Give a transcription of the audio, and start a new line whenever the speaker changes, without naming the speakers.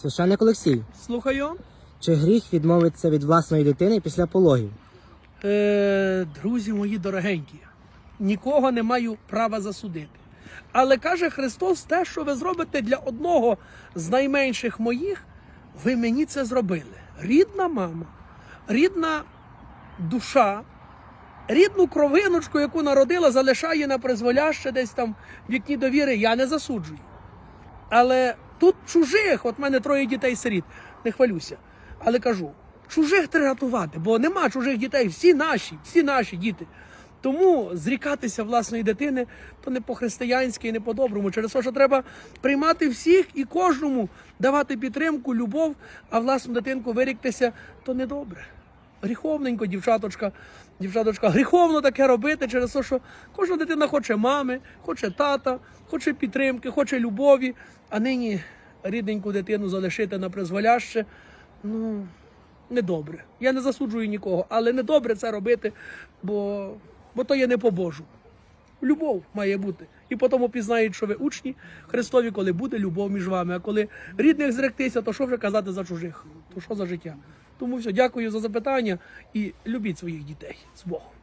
Священник Олексій,
Слухаю.
чи гріх відмовитися від власної дитини після пологів?
Е, друзі мої дорогенькі, нікого не маю права засудити. Але каже Христос, те, що ви зробите для одного з найменших моїх, ви мені це зробили. Рідна мама, рідна душа, рідну кровиночку, яку народила, залишає на призволяще десь там в вікні довіри, я не засуджую. Але тут чужих, от мене троє дітей сиріт, не хвалюся. Але кажу, чужих треба рятувати, бо нема чужих дітей, всі наші, всі наші діти. Тому зрікатися власної дитини то не по-християнськи і не по-доброму. Через те, що треба приймати всіх і кожному давати підтримку, любов, а власну дитинку виріктися, то недобре. Гріховненько, дівчаточка, дівчаточка, гріховно таке робити через те, що кожна дитина хоче мами, хоче тата, хоче підтримки, хоче любові, а нині рідненьку дитину залишити на призволяще. Ну, недобре. Я не засуджую нікого, але недобре це робити, бо, бо то є не по Божу. Любов має бути. І потім пізнають, що ви учні Христові, коли буде любов між вами. А коли рідних зректися, то що вже казати за чужих? То що за життя? Тому все, дякую за запитання і любіть своїх дітей з Богом.